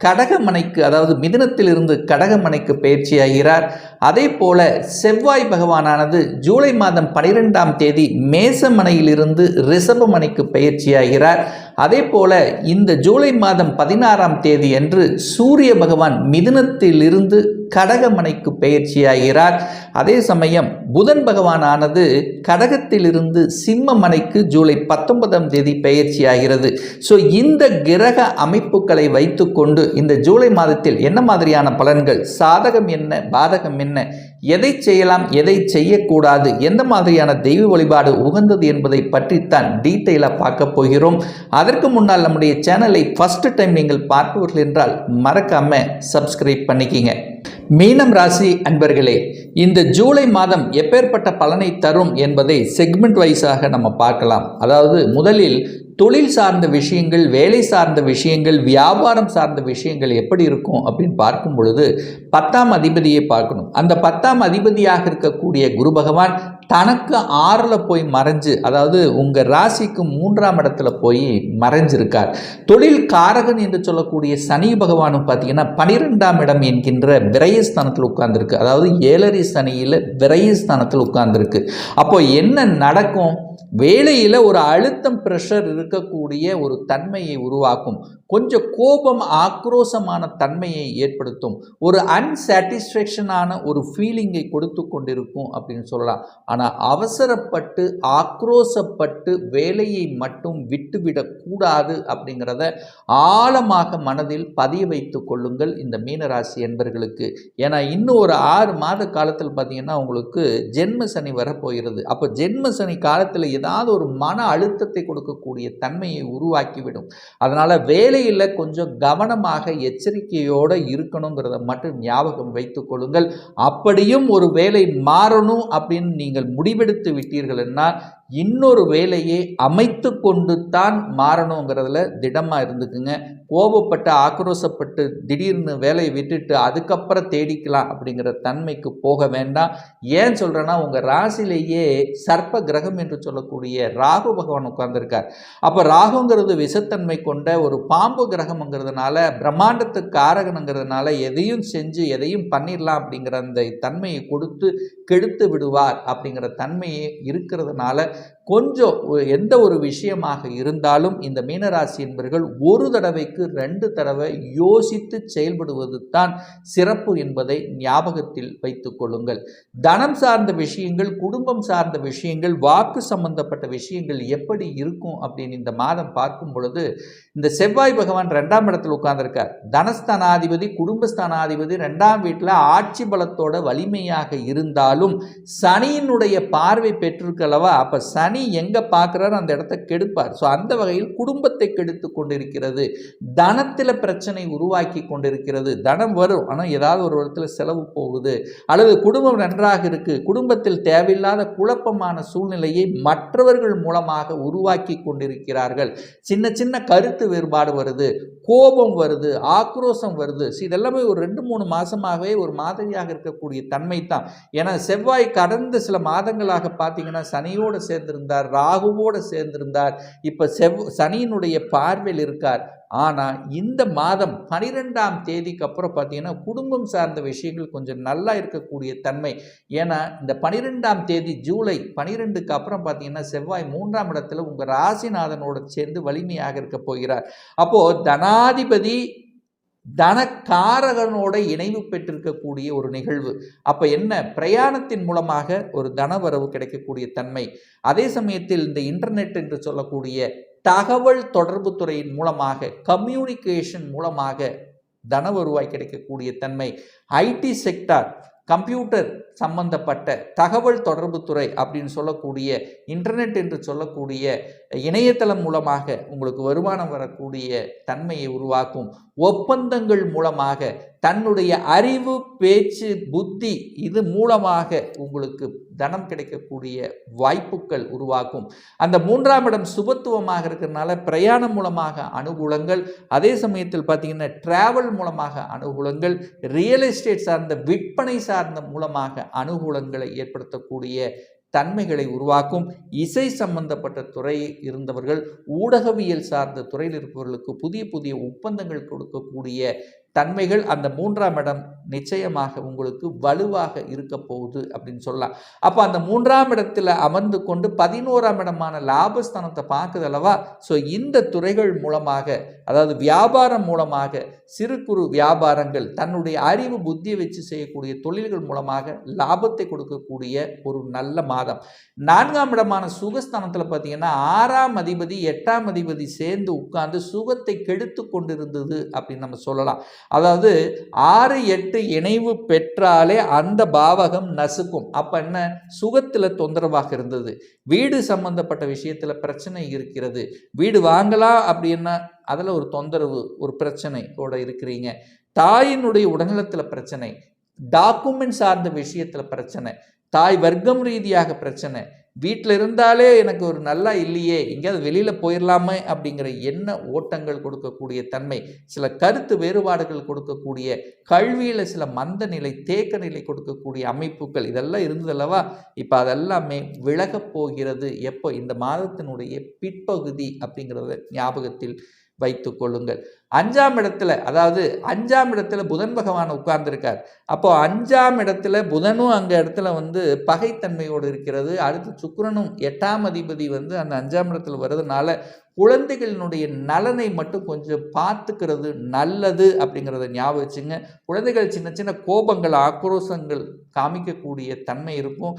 கடகமனைக்கு அதாவது மிதனத்திலிருந்து கடகமனைக்கு பயிற்சியாகிறார். அதே போல செவ்வாய் பகவானானது ஜூலை மாதம் பனிரெண்டாம் தேதி மேசமனையிலிருந்து ரிஷபமனைக்கு பயிற்சியாகிறார். அதே போல இந்த ஜூலை மாதம் பதினாறாம் தேதி அன்று சூரிய பகவான் மிதுனத்திலிருந்து கடகமனைக்கு பயிற்சியாகிறார். அதே சமயம் புதன் பகவானானது கடகத்திலிருந்து சிம்ம மனைக்கு ஜூலை பத்தொன்பதாம் தேதி பயிற்சியாகிறது. ஸோ இந்த கிரக அமைப்புகளை வைத்துக்கொண்டு இந்த ஜூலை மாதத்தில் என்ன மாதிரியான பலன்கள்? சாதகம் என்ன? பாதகம் என்ன? என்ன எதை செய்யலாம் எதை செய்யக்கூடாது எந்த மாதிரியான தெய்வ வழிபாடு உகந்தது என்பதை பற்றித்தான் டீட்டெயிலாக பார்க்க போகிறோம். அதற்கு முன்னால் நம்முடைய சேனலை ஃபஸ்ட் டைம் நீங்கள் பார்ப்பவர்கள் என்றால் மறக்காமல் சப்ஸ்கிரைப் பண்ணிக்கிங்க. மீனம் ராசி அன்பர்களே இந்த ஜூலை மாதம் எப்பேற்பட்ட பலனை தரும் என்பதை செக்மெண்ட் வைஸாக நம்ம பார்க்கலாம். அதாவது முதலில் தொழில் சார்ந்த விஷயங்கள் வேலை சார்ந்த விஷயங்கள் வியாபாரம் சார்ந்த விஷயங்கள் எப்படி இருக்கும் அப்படின்னு பார்க்கும் பொழுது பத்தாம் அதிபதியை பார்க்கணும். அந்த பத்தாம் அதிபதியாக இருக்கக்கூடிய குரு பகவான் தனக்கு ஆறில் போய் மறைஞ்சு அதாவது உங்கள் ராசிக்கு மூன்றாம் இடத்துல போய் மறைஞ்சிருக்கார். தொழில் காரகன் என்று சொல்லக்கூடிய சனி பகவானும் பார்த்தீங்கன்னா பனிரெண்டாம் இடம் என்கின்ற விரயஸ்தானத்தில் உட்கார்ந்துருக்கு. அதாவது ஏழரை சனியில் விரயஸ்தானத்தில் உட்கார்ந்துருக்கு. அப்போ என்ன நடக்கும்? வேலையில் ஒரு அழுத்தம் ப்ரெஷர் இருக்கக்கூடிய ஒரு தன்மையை உருவாக்கும். கொஞ்சம் கோபம் ஆக்ரோசமான தன்மையை ஏற்படுத்தும். ஒரு அன்சாட்டிஸ்ஃபேக்ஷனான ஒரு ஃபீலிங்கை கொடுத்து கொண்டிருக்கும் அப்படின்னு சொல்லலாம். ஆனால் அவசரப்பட்டு ஆக்ரோசப்பட்டு வேலையை மட்டும் விட்டுவிடக்கூடாது அப்படிங்கிறத ஆழமாக மனதில் பதிய வைத்து கொள்ளுங்கள் இந்த மீனராசி என்பர்களுக்கு. ஏன்னா இன்னும் ஒரு ஆறு மாத காலத்தில் பார்த்தீங்கன்னா உங்களுக்கு ஜென்ம சனி வரப்போகிறது. அப்போ ஜென்ம சனி காலத்தில் ஏதாவது ஒரு மன அழுத்தத்தை கொடுக்கக்கூடிய தன்மையை உருவாக்கிவிடும். அதனால் வேலையில் கொஞ்சம் கவனமாக எச்சரிக்கையோடு இருக்கணுங்கிறத மட்டும் ஞாபகம் வைத்துக் கொள்ளுங்கள். அப்படியும் ஒரு வேலை மாறணும் அப்படின்னு நீங்கள் முடிவெடுத்து விட்டீர்கள்னா இன்னொரு வேலையை அமைத்து கொண்டு தான் மாறணுங்கிறதுல திடமாக இருந்துக்குங்க. கோபப்பட்டு ஆக்ரோசப்பட்டு திடீர்னு வேலையை விட்டுட்டு அதுக்கப்புறம் தேடிக்கலாம் அப்படிங்கிற தன்மைக்கு போக வேண்டாம். ஏன் சொல்கிறேன்னா உங்கள் ராசிலேயே சர்ப்ப கிரகம் என்று சொல்லக்கூடிய ராகு பகவான் உட்கார்ந்துருக்கார். அப்போ ராகுங்கிறது விஷத்தன்மை கொண்ட ஒரு பாம்பு கிரகம்ங்கிறதுனால பிரம்மாண்டத்துக்கு காரகனுங்கிறதுனால எதையும் செஞ்சு எதையும் பண்ணிடலாம் அப்படிங்கிற அந்த தன்மையை கொடுத்து கெடுத்து விடுவார் அப்படிங்கிற தன்மையை இருக்கிறதுனால கொஞ்சம் எந்த ஒரு விஷயமாக இருந்தாலும் இந்த மீனராசி என்பர்கள் ஒரு தடவைக்கு ரெண்டு தடவை யோசித்து செயல்படுவது தான் சிறப்பு என்பதை ஞாபகத்தில் வைத்து கொள்ளுங்கள். தனம் சார்ந்த விஷயங்கள் குடும்பம் சார்ந்த விஷயங்கள் வாக்கு சம்பந்தப்பட்ட விஷயங்கள் எப்படி இருக்கும் அப்படின்னு இந்த மாதம் பார்க்கும் பொழுது இந்த செவ்வாய் பகவான் ரெண்டாம் இடத்தில் உட்கார்ந்துருக்கார். தனஸ்தானாதிபதி குடும்பஸ்தானாதிபதி ரெண்டாம் வீட்டில் ஆட்சி பலத்தோட வலிமையாக இருந்தாலும் சனியினுடைய பார்வை பெற்றிருக்கலவா அப்போ சனி எங்கே பார்க்குறாரு அந்த இடத்த கெடுப்பார். ஸோ அந்த வகையில் குடும்பத்தை கெடுத்து கொண்டிருக்கிறது. தனத்தில் பிரச்சனை உருவாக்கி கொண்டிருக்கிறது. தனம் வரும். ஆனால் ஏதாவது ஒரு இடத்துல செலவு போகுது. அல்லது குடும்பம் நன்றாக இருக்குது குடும்பத்தில் தேவையில்லாத குழப்பமான சூழ்நிலையை மற்றவர்கள் மூலமாக உருவாக்கி கொண்டிருக்கிறார்கள். சின்ன சின்ன கருத்து வேறுபாடு வருது. கோபம் வருது ஆக்ரோஷம் வருது. ஸோ இதெல்லாமே ஒரு ரெண்டு மூணு மாதமாகவே ஒரு மாதிரியாக இருக்கக்கூடிய தன்மை தான் ஏன்னா செவ்வாய் கடந்த சில மாதங்களாக பார்த்தீங்கன்னா சனியோடு சேர்ந்திருந்தார் ராகுவோடு சேர்ந்திருந்தார். இப்போ செவ் சனியினுடைய பார்வையில் இருக்கார். ஆனால் இந்த மாதம் பனிரெண்டாம் தேதிக்கு அப்புறம் பார்த்தீங்கன்னா குடும்பம் சார்ந்த விஷயங்கள் கொஞ்சம் நல்லா இருக்கக்கூடிய தன்மை. ஏன்னா இந்த பனிரெண்டாம் தேதி ஜூலை பனிரெண்டுக்கு அப்புறம் பார்த்தீங்கன்னா செவ்வாய் மூன்றாம் இடத்துல உங்கள் ராசிநாதனோட சேர்ந்து வலிமையாக இருக்க போகிறார். அப்போது தனாதிபதி தனக்காரகனோட இணைவு பெற்றிருக்கக்கூடிய ஒரு நிகழ்வு. அப்போ என்ன? பிரயாணத்தின் மூலமாக ஒரு தனவரவு கிடைக்கக்கூடிய தன்மை. அதே சமயத்தில் இந்த இன்டர்நெட் என்று சொல்லக்கூடிய தகவல் தொடர்பு துறையின் மூலமாக கம்யூனிகேஷன் மூலமாக தன வருவாய் கிடைக்கக்கூடிய தன்மை. ஐடி செக்டார் கம்ப்யூட்டர் சம்பந்தப்பட்ட தகவல் தொடர்புத்துறை அப்படின்னு சொல்லக்கூடிய இன்டர்நெட் என்று சொல்லக்கூடிய இணையதளம் மூலமாக உங்களுக்கு வருமானம் வரக்கூடிய தன்மையை உருவாக்கும் ஒப்பந்தங்கள் மூலமாக தன்னுடைய அறிவு பேச்சு புத்தி இது மூலமாக உங்களுக்கு தனம் கிடைக்கக்கூடிய வாய்ப்புகள் உருவாக்கும். அந்த மூன்றாம் இடம் சுபத்துவமாக இருக்கிறதுனால பிரயாணம் மூலமாக அனுகூலங்கள் அதே சமயத்தில் பார்த்தீங்கன்னா டிராவல் மூலமாக அனுகூலங்கள் ரியல் எஸ்டேட் சார்ந்த விற்பனை சார்ந்த மூலமாக அனுகூலங்களை ஏற்படுத்தக்கூடிய தன்மைகளை உருவாக்கும் இசை சம்பந்தப்பட்ட துறை இருந்தவர்கள் ஊடகவியல் சார்ந்த துறையில் இருப்பவர்களுக்கு புதிய புதிய ஒப்பந்தங்கள் கொடுக்கக்கூடிய தன்மைகள் அந்த மூன்றாம் இடம் நிச்சயமாக உங்களுக்கு வலுவாக இருக்க போகுது அப்படின்னு சொல்லலாம். அப்போ அந்த மூன்றாம் இடத்துல அமர்ந்து கொண்டு பதினோராம் இடமான லாபஸ்தானத்தை பார்க்குது அல்லவா? ஸோ இந்த துறைகள் மூலமாக அதாவது வியாபாரம் மூலமாக சிறு குறு வியாபாரங்கள் தன்னுடைய அறிவு புத்தியை வச்சு செய்யக்கூடிய தொழில்கள் மூலமாக லாபத்தை கொடுக்கக்கூடிய ஒரு நல்ல மாதம். நான்காம் இடமான சுகஸ்தானத்தில் பார்த்தீங்கன்னா ஆறாம் அதிபதி எட்டாம் அதிபதி சேர்ந்து உட்கார்ந்து சுகத்தை கெடுத்து கொண்டிருந்தது அப்படின்னு நம்ம சொல்லலாம். அதாவது ஆறு எட்டு இணைவு பெற்றாலே அந்த பாவகம் நசுக்கும். அப்போ என்ன? சுகத்தில் தொந்தரவாக இருந்தது. வீடு சம்பந்தப்பட்ட விஷயத்தில் பிரச்சனை இருக்கிறது. வீடு வாங்கலாம் அப்படின்னா அதில் ஒரு தொந்தரவு ஒரு பிரச்சனையோட இருக்கிறீங்க. தாயினுடைய உடல்நலத்தில் பிரச்சனை. டாக்குமெண்ட் சார்ந்த விஷயத்தில் பிரச்சனை. தாய் வர்க்கம் ரீதியாக பிரச்சனை. வீட்டில் இருந்தாலே எனக்கு ஒரு நல்லா இல்லையே எங்கேயாவது வெளியில் போயிடலாமே அப்படிங்கிற எண்ண ஓட்டங்கள் கொடுக்கக்கூடிய தன்மை சில கருத்து வேறுபாடுகள் கொடுக்கக்கூடிய கல்வியில் சில மந்த நிலை தேக்க நிலை கொடுக்கக்கூடிய அமைப்புகள் இதெல்லாம் இருந்ததல்லவா? இப்போ அதெல்லாமே விலகப் போகிறது எப்போ? இந்த மாதத்தினுடைய பிற்பகுதி அப்படிங்கிறத ஞாபகத்தில் வைத்து கொள்ளுங்கள். அஞ்சாம் இடத்துல அதாவது அஞ்சாம் இடத்துல புதன் பகவான் உட்கார்ந்துருக்கார். அப்போ அஞ்சாம் இடத்துல புதனும் அங்கே இடத்துல வந்து பகைத்தன்மையோடு இருக்கிறது. அடுத்து சுக்ரனும் எட்டாம் அதிபதி வந்து அந்த அஞ்சாம் இடத்துல வர்றதுனால குழந்தைகளினுடைய நலனை மட்டும் கொஞ்சம் பார்த்துக்கிறது நல்லது அப்படிங்கிறத ஞாபகம் வச்சுங்க. குழந்தைகள் சின்ன சின்ன கோபங்கள் ஆக்ரோஷங்கள் காமிக்கக்கூடிய தன்மை இருக்கும்.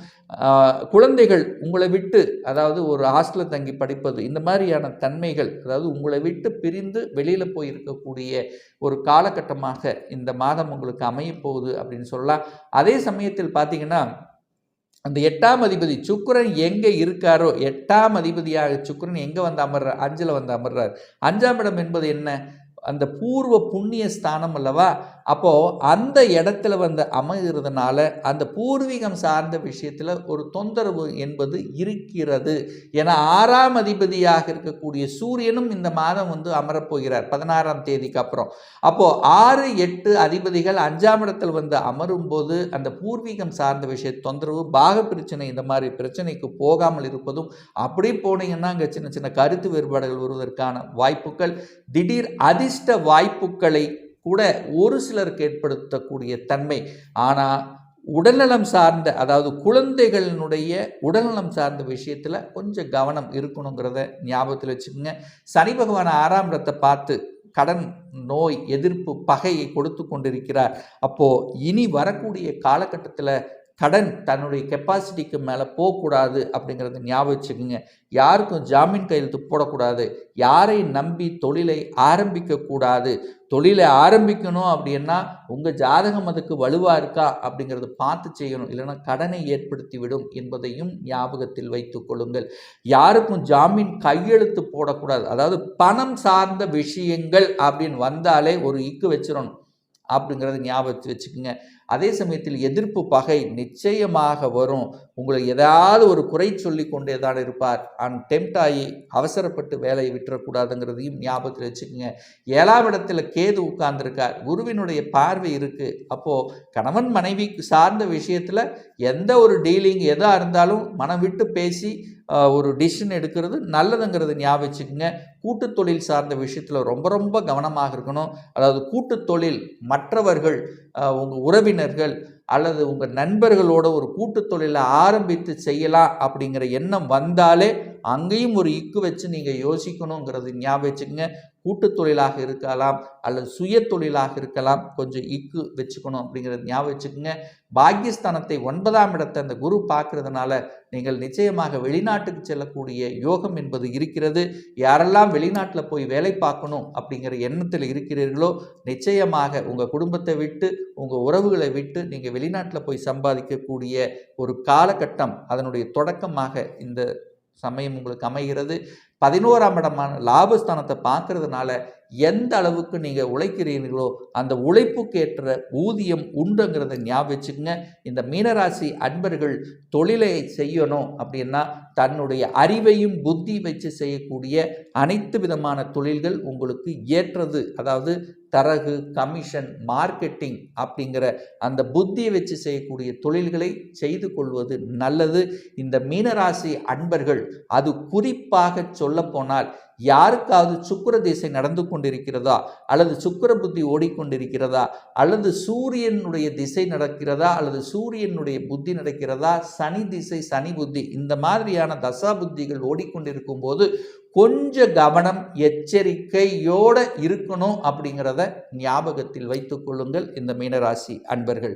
குழந்தைகள் உங்களை விட்டு அதாவது ஒரு ஹாஸ்டலில் தங்கி படிப்பது இந்த மாதிரியான தன்மைகள் அதாவது உங்களை விட்டு பிரிந்து வெளியில் போயிருக்க இருக்கக்கூடிய ஒரு காலகட்டமாக இந்த மாதம் உங்களுக்கு அமையப்போகுது அப்படின்னு சொல்லலாம். அதே சமயத்தில் பார்த்தீங்கன்னா அந்த எட்டாம் அதிபதி சுக்கரன் எங்கே இருக்காரோ எட்டாம் அதிபதியாக சுக்கிரன் எங்கே வந்து அமர்றார்? அஞ்சில் வந்து அமர்றார். அஞ்சாம் இடம் என்பது என்ன? அந்த பூர்வ புண்ணிய ஸ்தானம் அல்லவா? அப்போது அந்த இடத்துல வந்து அமைகிறதுனால அந்த பூர்வீகம் சார்ந்த விஷயத்தில் ஒரு தொந்தரவு என்பது இருக்கிறது. ஏன்னா ஆறாம் அதிபதியாக இருக்கக்கூடிய சூரியனும் இந்த மாதம் வந்து அமரப்போகிறார் பதினாறாம் தேதிக்கு அப்புறம். அப்போது ஆறு எட்டு அதிபதிகள் அஞ்சாம் இடத்தில் வந்து அமரும் போது அந்த பூர்வீகம் சார்ந்த விஷய தொந்தரவு பாக பிரச்சனை இந்த மாதிரி பிரச்சனைக்கு போகாமல் இருப்பதும் அப்படி போனீங்கன்னா அங்கே சின்ன சின்ன கருத்து வேறுபாடுகள் வருவதற்கான வாய்ப்புகள் திடீர் அதிர்ஷ்ட வாய்ப்புகளை கூட ஒரு சிலருக்கு ஏற்படுத்தக்கூடிய தன்மை. ஆனால் உடல்நலம் சார்ந்த அதாவது குழந்தைகளினுடைய உடல்நலம் சார்ந்த விஷயத்தில் கொஞ்சம் கவனம் இருக்கணுங்கிறத ஞாபகத்தில் வச்சுக்கோங்க. சனி பகவான் ஆறாம் இடத்தை பார்த்து கடன் நோய் எதிர்ப்பு பகையை கொடுத்து கொண்டிருக்கிறார். அப்போது இனி வரக்கூடிய காலகட்டத்தில் கடன் தன்னுடைய கெப்பாசிட்டிக்கு மேலே போகக்கூடாது அப்படிங்கிறத ஞாபகம் வச்சுக்கோங்க. யாருக்கும் ஜாமீன் கையெழுத்து போடக்கூடாது. யாரை நம்பி தொழிலை ஆரம்பிக்கக்கூடாது. தொழிலை ஆரம்பிக்கணும் அப்படின்னா உங்கள் ஜாதகம் அதுக்கு வலுவாக இருக்கா அப்படிங்கிறத பார்த்து செய்யணும். இல்லைன்னா கடனை ஏற்படுத்தி விடும் என்பதையும் ஞாபகத்தில் வைத்துக் கொள்ளுங்கள். யாருக்கும் ஜாமீன் கையெழுத்து போடக்கூடாது. அதாவது பணம் சார்ந்த விஷயங்கள் அப்படின்னு வந்தாலே ஒரு இக்கு வச்சிடணும். அப்படிங்கிறத ஞாபகத்தை வச்சுக்கோங்க. அதே சமயத்தில் எதிர்ப்பு பகை நிச்சயமாக வரும். உங்களை ஏதாவது ஒரு குறை சொல்லி கொண்டே தான் இருப்பார். அன் டெம்ட் ஆகி அவசரப்பட்டு வேலையை விட்டுறக்கூடாதுங்கிறதையும் ஞாபகத்தில் வச்சுக்கோங்க. ஏழாம் இடத்துல கேது உட்கார்ந்துருக்கார். குருவினுடைய பார்வை இருக்குது அப்போது கணவன் மனைவி சார்ந்த விஷயத்தில் எந்த ஒரு டீலிங் எதாக இருந்தாலும் மனம் விட்டு பேசி ஒரு டிசிஷன் எடுக்கிறது நல்லதுங்கிறது ஞாபகம் வச்சுக்கோங்க. கூட்டுத் தொழில் சார்ந்த விஷயத்தில் ரொம்ப ரொம்ப கவனமாக இருக்கணும். அதாவது கூட்டுத் தொழில் மற்றவர்கள் உங்கள் உறவினர்கள் அல்லது உங்கள் நண்பர்களோட ஒரு கூட்டுத் தொழிலை ஆரம்பித்து செய்யலாம் அப்படிங்கிற எண்ணம் வந்தாலே அங்கேயும் ஒரு இக்கு வச்சு நீங்கள் யோசிக்கணுங்கிறது ஞாபகம் வச்சுக்கோங்க. கூட்டு தொழிலாக இருக்கலாம் அல்லது சுய தொழிலாக இருக்கலாம். கொஞ்சம் இக்கு வச்சுக்கணும் அப்படிங்கிறது ஞாபகம் வச்சுக்கோங்க. பாக்கியஸ்தானத்தை ஒன்பதாம் இடத்தை அந்த குரு பார்க்கறதுனால நீங்கள் நிச்சயமாக வெளிநாட்டுக்கு செல்லக்கூடிய யோகம் என்பது இருக்கிறது. யாரெல்லாம் வெளிநாட்டில் போய் வேலை பார்க்கணும் அப்படிங்கிற எண்ணத்தில் இருக்கிறீர்களோ நிச்சயமாக உங்கள் குடும்பத்தை விட்டு உங்கள் உறவுகளை விட்டு நீங்கள் வெளிநாட்டில் போய் சம்பாதிக்கக்கூடிய ஒரு காலகட்டம் அதனுடைய தொடக்கமாக இந்த சமயம் உங்களுக்கு அமைகிறது. பதினோராம் இடமான லாபஸ்தானத்தை பார்க்கறதுனால எந்த அளவுக்கு நீங்கள் உழைக்கிறீர்களோ அந்த உழைப்புக்கேற்ற ஊதியம் உண்டுங்கிறத ஞாபகிச்சுங்க வச்சுக்கோங்க. இந்த மீனராசி அன்பர்கள் தொழிலை செய்யணும் அப்படின்னா தன்னுடைய அறிவையும் புத்தி வச்சு செய்யக்கூடிய அனைத்து விதமான தொழில்கள் உங்களுக்கு ஏற்றது. அதாவது தரகு கமிஷன் மார்க்கெட்டிங் அப்படிங்கிற அந்த புத்தியை வச்சு செய்யக்கூடிய தொழில்களை செய்து கொள்வது நல்லது. இந்த மீனராசி அன்பர்கள் அது குறிப்பாக சொல்லப்போனால் யாருக்காவது சுக்கிர திசை நடந்து கொண்டிருக்கிறதா? அல்லது சுக்கிர புத்தி ஓடிக்கொண்டிருக்கிறதா? அல்லது சூரியனுடைய திசை நடக்கிறதா? அல்லது சூரியனுடைய புத்தி நடக்கிறதா? சனி திசை சனி புத்தி இந்த மாதிரியான தசா புத்திகள் ஓடிக்கொண்டிருக்கும் போது கொஞ்சம் கவனம் எச்சரிக்கையோடு இருக்கணும் அப்படிங்கிறத ஞாபகத்தில் வைத்துக்கொள்ளுங்கள் இந்த மீனராசி அன்பர்கள்.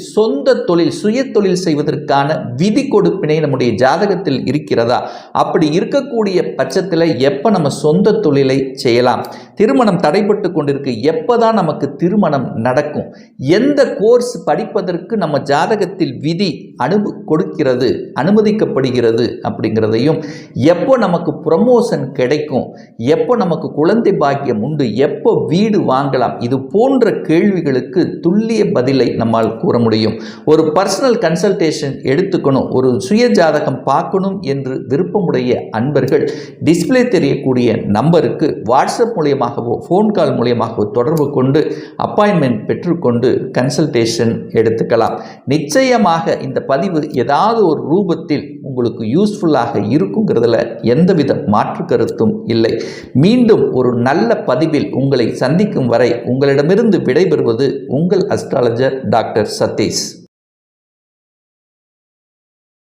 சொந்த தொழில் சுய தொழில் செய்வதற்கான விதி கொடுப்பினை நம்முடைய ஜாதகத்தில் இருக்கிறதா? அப்படி இருக்கக்கூடிய பட்சத்தில் எப்போ நம்ம சொந்த தொழிலை செய்யலாம்? திருமணம் தடைபட்டு கொண்டிருக்கு. எப்போதான் நமக்கு திருமணம் நடக்கும்? எந்த கோர்ஸ் படிப்பதற்கு நம்ம ஜாதகத்தில் விதி அனுப கொடுக்கிறது அனுமதிக்கப்படுகிறது அப்படிங்கிறதையும் எப்போ நமக்கு ப்ரமோஷன் கிடைக்கும்? எப்போ நமக்கு குழந்தை பாக்கியம் உண்டு? எப்போ வீடு வாங்கலாம்? இது போன்ற கேள்விகளுக்கு துல்லிய பதிலை நம்மால் கூற முடியும். ஒரு பர்சனல் கன்சல்டேஷன் எடுத்துக்கணும். ஒரு சுய ஜாதகம் பார்க்கணும் என்று விருப்பமுடைய அன்பர்கள் டிஸ்ப்ளே தெரியக்கூடிய நம்பருக்கு வாட்ஸ்அப் மூலியமாகவோ ஃபோன் கால் மூலியமாகவோ தொடர்பு கொண்டு அப்பாயின்மெண்ட் பெற்றுக்கொண்டு கன்சல்டேஷன் எடுத்துக்கலாம். நிச்சயமாக இந்த பதிவு ஏதாவது ஒரு ரூபத்தில் உங்களுக்கு யூஸ்ஃபுல்லாக இருக்குங்கிறதுல எந்தவித மாற்று கருத்தும் இல்லை. மீண்டும் ஒரு நல்ல பதிவில் உங்களை சந்திக்கும் வரை உங்களிடமிருந்து விடைபெறுவது உங்கள் அஸ்ட்ராலஜர் டாக்டர் சதீஷ்.